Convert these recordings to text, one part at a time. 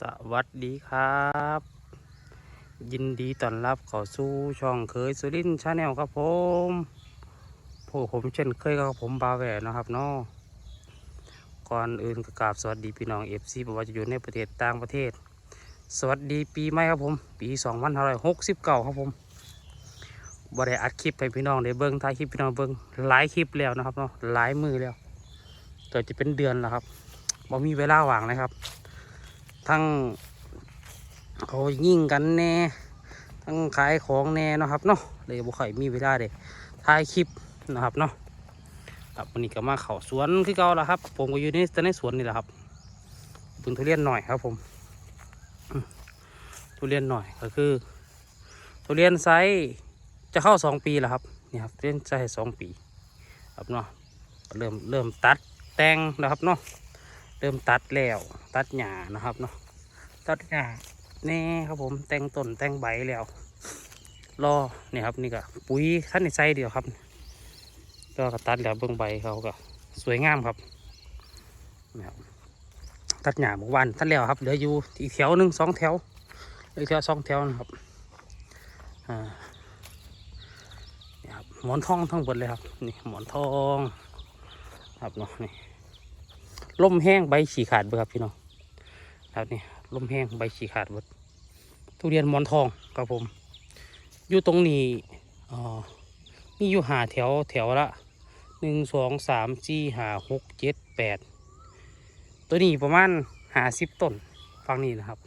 สวัสดีครับ ยินดีต้อนรับเข้าสู่ช่องเคยสุรินชาแนลครับผมพวกผมเช่นเคยกับผมบาแหวนนะครับเนาะก่อนอื่นก็กราบสวัสดีพี่น้องเอฟซีบอกว่าจะอยู่ในประเทศต่างประเทศ สวัสดีปีใหม่ครับผม ปี2569ครับผมบ่ได้อัดคลิปให้พี่น้องได้เบิ้งถ่ายคลิปพี่น้องเบิ้งหลายคลิปแล้วนะครับเนาะหลายมือแล้วเกิดจะเป็นเดือนแล้วครับบ่มีเวลาว่างเลยครับ ทั้งเขายิ่งกันแน่ทั้งขายของแน่นะครับเนาะเลยบุค่อยมีเวลาเด้ถ่ายคลิปนะครับเนาะครับวันนี้ก็มาเขาสวนคือเก่าแล้วครับ ผมก็อยู่ในแต่ในสวนนี่แหละครับปุ่นทุเรียนหน่อยครับผมทุเรียนหน่อยก็คือทุเรียนไซส์จะเข้าสองปีแล้วครับนี่ครับทุเรียนไซส์สองปี ครับเนาะเริ่มเริ่มตัดแต่งนะครับเนาะ เริ่มตัดแล้ว ตัดหญ้านะครับเนาะตัดหญ้าแน่ครับผมแต่งต้นแต่งใบแล้วรอนี่ครับนี่ก็ปุ๋ยท่านในใส่เดียวครับก็กตัดแล้วเบื้องใบเขาก็สวยงามครับนะครับตัดหญ้าเมื่อวานตัดแล้วครับเหลืออยู่อีกแถวหนึ่งสองแถวเลืออกแถวสองแถวนะครับอ่านี่ครับหมอนทองทั้งหมดเลยครับนี่หมอนทองครับเนาะนี่ ล่มแห้งใบฉีขาดเบิดครับพี่น้องครับนี่ล่มแห้งใบฉีขาดเบิดทุเรียนมอนทองครับผม อยู่ตรงนี้อ๋อมีอยู่หาแถวแถวละหนึ่งสองสามสี่หาหกเจ็ดแปดตัวนี้ประมาณหาสิบต้นฟังนี่นะครับ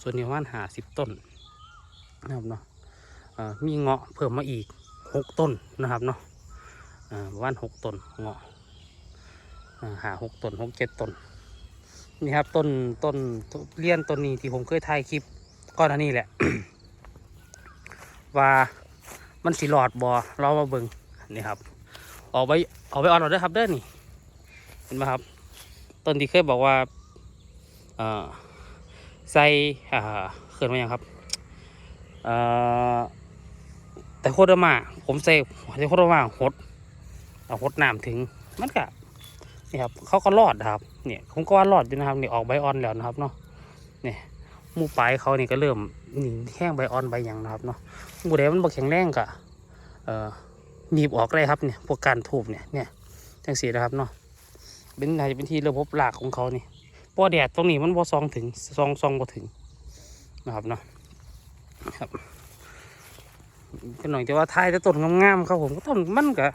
ส่วนนี้ประมาณหาสิบต้นนะครับเนาะอ่ามีเงาะเพิ่มมาอีกหกต้นนะครับเนาะอ่าประมาณหกต้นเงาะ หาหกต้นหกเจ็ดต้นนี่ครับต้นต้นเรียนต้นนี้ที่ผมเคยถ่ายคลิปก้อนอันนี้แหละ ว่ามันสิหลอดบอเรามาเบิงนี่ครับออกไปออกไปออนหลอดด้วยครับเด้อนี่เห็นไหมครับ ต้นที่เคยบอกว่าเอ่อใส่อ่าเขินมาอย่างครับเออแต่โคตรมาผมใส่แต่โคตรมาหดเอาหดน้ำถึงมันก็ นี่ครับเขาก็รอดครับเนี่ยผมก็ว่ารอดอยู่นะครับนี่ออกใบอ่อนแล้วนะครับเนาะเนี่ยหมูปลายเขานี่ก็เริ่มนี่แห้งใบอ่อนใบหยังนะครับเนาะหมูแดงมันบกแข็งแรงกะเอ่อหนีบออกเลยครับเนี่ยพวกการทูบเนี่ยเนี่ยจังสีนะครับเนาะเป็นอาจจะเป็นที่ระบบหลักของเขานี่เพราะแดดตรงนี้มันบ่ซองถึงซองซองบ่ถึงนะครับเนาะครับก็หน่อยจะว่าทายแต่ต้นงามๆครับผมก็ต้นมันก็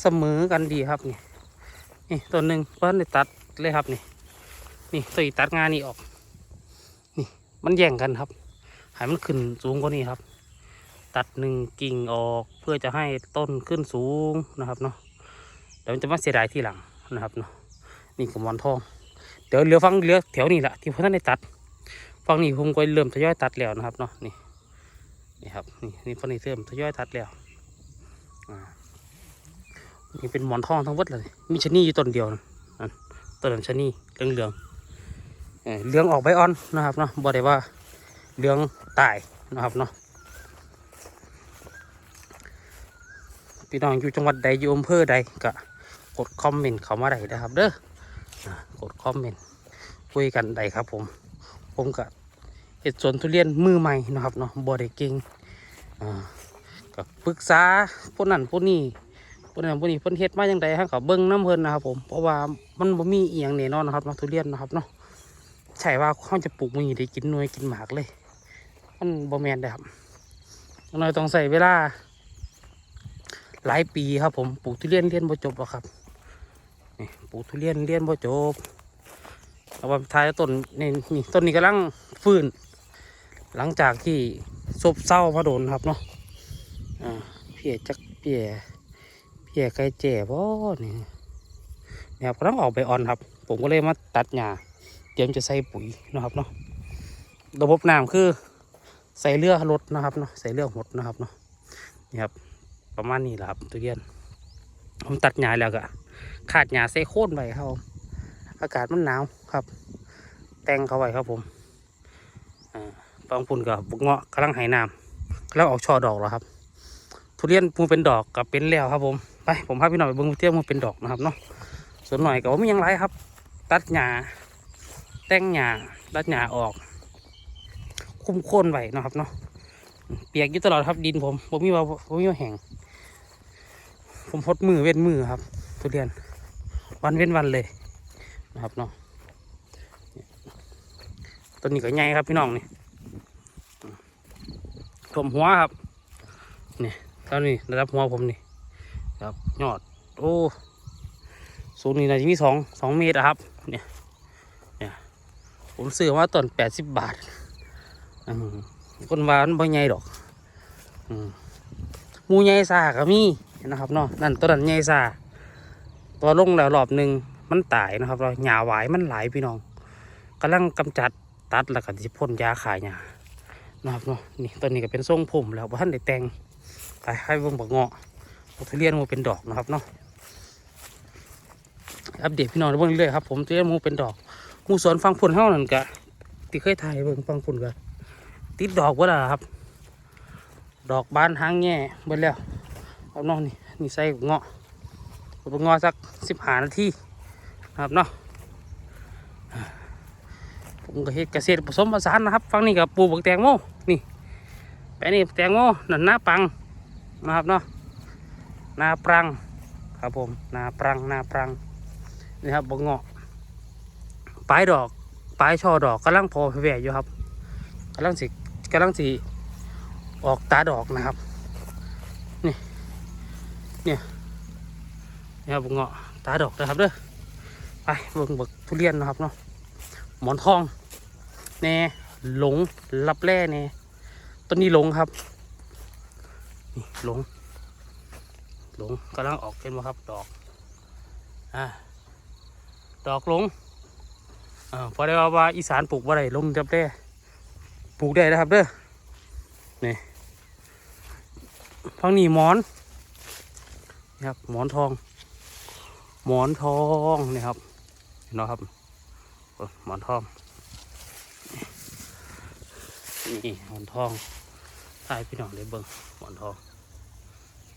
เสมอกันดีครับเนี่ย นี่ตัวหนึ่งเพิ่นได้ตัดเลยครับนี่นี่ตัวอีกตัดงานนี่ออก นี่มันแย่งกันครับให้มันขึ้นสูงกว่านี้ครับ ตัดหนึ่งกิ่งออกเพื่อจะให้ต้นขึ้นสูงนะครับเนาะเดี๋ยวมันจะมาเสียดายที่หลังนะครับเนาะนี่กับมอนทอง เดี๋ยวเหลือฟังเหลือแถวนี้แหละที่เพื่อนได้ตัดฟังนี่ผมก็เริ่มทยอยตัดแล้วนะครับเนาะนี่นี่ครับนี่นี่ฟังนี่เริ่มทยอยตัดแล้ว นี่เป็นหมอนทองทั้งหมดเลย มีชะนีอยู่ต้นเดียวนะนั่นต้นชะนีเหลืองเหลืองเอ่อเหลืองออกใบอ่อนนะครับเนาะบ่ได้ว่าเหลืองตายนะครับเนาะพี่น้องอยู่จังหวัดใดอยู่อำเภอใดก็กดคอมเมนต์เข้ามาได้นะครับเด้อกดคอมเมนต์คุยกันได้ครับ ผม ผมก็เห็ดสวนทุเรียนมือใหม่นะครับเนาะบ่ได้เก่งก็ปรึกษาพวกนั้นพวกนี้ พวกนั้นพวกนี้เพิ่นเฮ็ดมาจังไดฮะก็เบิ่งน้ำเพิ่นนะครับผมเพราะว่ามันบ่มีเอียงแน่นอนนะครับเนาทุเรียนนะครับเนาะใช่ว่าเขาจะปลูกมีได้กินหน่วยกินหมากเลย มันบ่แมนเด้ครับน้อยต้องใส่เวลา หลายปีครับผมปลูกทุเรียนเรียนบ่จบหรอกครับนี่ปลูกทุเรียนเรียนบ่จบเอาว่าท้ายต้นนี่นี่ต้นนี้กำลังฟื้น หลังจากที่ซบเศร้ามาโดนครับเนาะอ่าเพียจักเพีย เพียไก่เจ๋บ่นี่นี่ครับกำลังออกใบอ่อนครับ ผมก็เลยมาตัดหญ้าเตรียมจะใส่ปุ๋ยนะครับเนาะระบบน้ำคือใส่เรือรถนะครับเนาะใส่เรือหดนะครับเนาะนี่ครับ ประมาณนี้แหละครับทุเรียนผมตัดหญ้าแล้วก็ขาดหญ้าใส่โค่นไปครับผมอากาศมันหนาวครับ แต่งเขาไว้ครับผมอ่าบางปุ่นกับบุกเงาะกำลังไหน้ำกำลังออกช่อดอกแล้วครับ ทุเรียนมูเป็นดอกกับเป็นแล้วครับผม ไปผมพาพี่หน่อยไปเบิ้งทุเรียนมูเป็นดอกนะครับเนาะส่วนหน่อยก็ว่ามียังไรครับ ตัดหญ้าแต่งหญ้ารัดหญ้าออก คุ้มโค่นไว้นะครับเนาะเปียกอยู่ตลอดครับดินผมผมมีว่าผมมีว่าแห้งผมพดมือเว้นมือครับทุเรียน วันเว้นวันเลยนะครับเนาะต้นนี้ก็ใหญ่ครับพี่น้องนี่ถ่วมหัวครับนี่เท่านี้ระดับหัวผมนี่ ครับยอด โอ้สูงนี่นะมีสองสองเมตรอะครับ เนี่ย เนี่ย ผมซื้อมาต้นแปดสิบบาทคนว่ามันบ่ใหญ่ดอกมูใหญ่ซาก็มีนะครับเนาะ นั่นต้นนั้นใหญ่ซาตัวลงแล้วรอบหนึ่งมันตายนะครับ เราหญ้าหวายมันหลายพี่น้องกำลังกำจัดตัดแล้วก็จะพ่นยาขายหญ้านะครับเนาะ นี่ต้นนี้ก็เป็นทรงผมแล้วบ่ท่านได้แต่งไปให้เบิ่งบักเงาะ ทุเรียนมูเป็นดอกนะครับเนาะอัปเดตพี่น้องเบิ่งเรื่อยๆครับผมทุเรียนมูเป็นดอกมูสวนฟังผลเท่านั้นกะที่เคยถ่ายให้เบิ่งฟังผลกันติดดอกว่าล่ะครับ ดอกบานหางแง่เบิ่แล้วครับน้องนี่นี่ใส่เงาะผมงอสักสิบหานาทีนะครับเนาะผมก็เฮ็ดเกษตรผสมผสานนะครับฝั่งนี้กับปลูกบักแตงโมนี่แปลนี่แตงโมนั่นหน้าปังนะครับเนาะ นาปรังครับผมนาปรังนาปรังนี่ครับบักเงาะปลายดอกปลายช่อดอกกำลังพอแผ่อยู่ครับกำลังสิกำลังสิออกตาดอกนะครับ นี่เนี่ยนี่ครับเงาะตาดอกนะครับเด้อไปเบิ่งเบิกทุเรียนนะครับเนาะหมอนทองแน่หลงรับแร่แน่ต้นนี้หลงครับนี่หลง หลงกำลังออกเป็นมาครับ ดอกอ่าดอกหลงอ่าพอได้ว่าว่าอีสานปลูกว่าไรลงรับแร่ปลูกได้นะครับเด้อนี่ฟังนี่หมอนนี่ครับหมอนทอง หมอนทองนี่ครับเห็นไหมครับหมอนทองนี่หมอนทองถ่ายพี่น้องได้เบิ่งหมอนทอง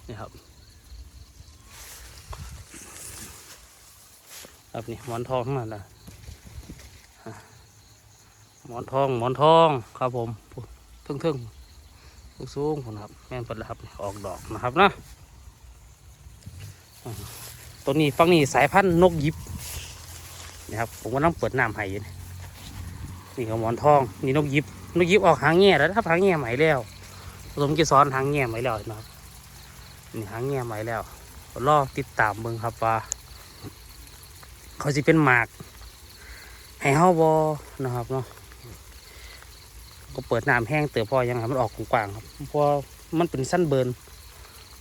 นี่ครับ ครับนี่หมอนทองทั้งนั่นนะอะหมอนทองหมอนทองครับผมทึ่งทึ่งๆสูงๆผมครับแม่นเปิดแล้วครับออกดอกนะครับนะตัวนี้ฝั่งนี้สายพันธุ์นกยิบนะครับผมก็ต้องเปิดน้ำให้อยู่นี่นี่ก็หมอนทองนี่นกยิบนกยิบออกหางแง่แล้วนะครับหางแง่ใหม่แล้วผมจะสอนหางแง่ใหม่แล้วนะครับนี่หางแง่ใหม่แล้วรอติดตามเบิ่งครับว่า เขาจะเป็นหมาก ให้เฮาบอนะครับเนาะก็เปิดน้ำแห้งเติบพอยังครับมันออกกว้างๆครับเพราะมันเป็นสั้นเบิร์น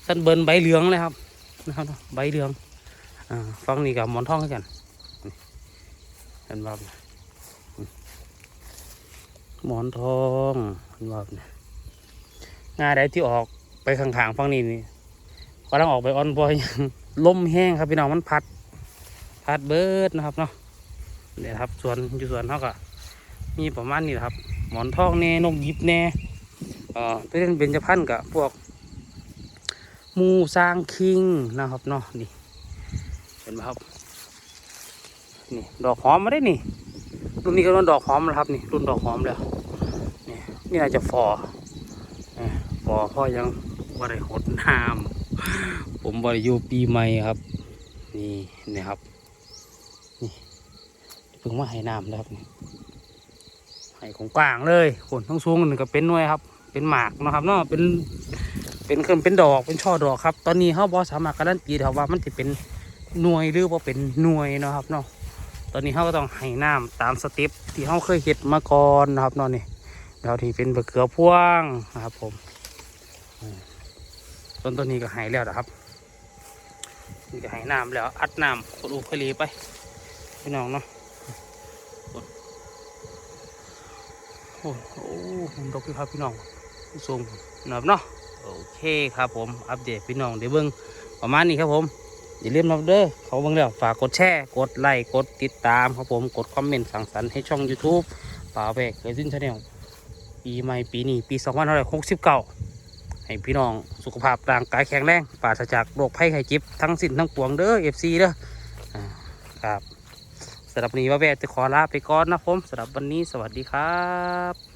สั้นเบิร์นใบเหลืองเลยครับนะครับใบเหลืองอ่าฟังนี่กับหมอนทองกันเห็นบ่เนี่ยอืมหมอนทองเห็นบ่เนี่ยงาใดที่ออกไปข้างๆฟังนี่นี่กำลังออกไปอ่อนบอยังลมแห้งครับพี่น้องมันพัด พัดเบิดนะครับเนาะเนี่ยครับส่วนอยู่ส่วนเขาก็มีประมาณนี้ครับ หมอนทองแน่นกยิบแน่เอ่อเป็นเบญจพรรณกับพวกมูสร้างคิงนะครับเนาะนี่เห็นไหมครับนี่ดอกหอมมาได้นี่รุ่นนี้ก็รุ่นดอกหอมแล้วครับนี่รุ่นดอกหอมแล้วนี่นี่อาจจะฟอนี่ฟอพ่อยังบริหดน้ำผมบริยูปีใหม่ครับ นี่นี่ครับ นี่เพิ่งมาให้น้ำแล้วครับนี่ให้ของกลางเลยคนทั้งสูงนึงก็เป็นหน่วยครับ เป็นหมากนะครับเนาะเป็นเป็นเครื่องเป็นดอกเป็นช่อดอกครับ ตอนนี้เขาบอสามารถการันตีได้ว่ามันจะเป็นหน่วยหรือว่าเป็นหน่วยนะครับเนาะตอนนี้เขาก็ต้องให้น้ำตามสเต็ปที่เขาเคยเห็ดมาก่อนนะครับเนาะนี่เราที่เป็นบะเขือพ่วงนะครับผมต้นต้นนี้ก็ให้แล้วนะครับนี่ก็ให้น้ำแล้วอัดน้ำขุดอุคลีไป พี่น้องเนาะโอ้โหผมดอกพี่ครับพี่น้องสูงนับเนาะโอเคครับผมอัปเดตพี่น้องเดี๋ยวเบิ้งประมาณนี้ครับผมอย่าลืมนะเด้อเขาเบิ้งแล้วฝากกดแชร์กดไลค์กดติดตามครับผมกดคอมเมนต์สั่งสรรค์ให้ช่อง YouTube ป่าแวกเคยสิ้นชาแนลปีใหม่ปีนี้ปี2569ให้พี่น้องสุขภาพร่างกายแข็งแรงปราศจากโรคภัยไข้เจ็บทั้งสิ้นทั้งปวงเด้อ FC เด้อครับ สำหรับวันนี้ว่าแวะจะขอลาไปก่อนนะผมสำหรับวันนี้สวัสดีครับ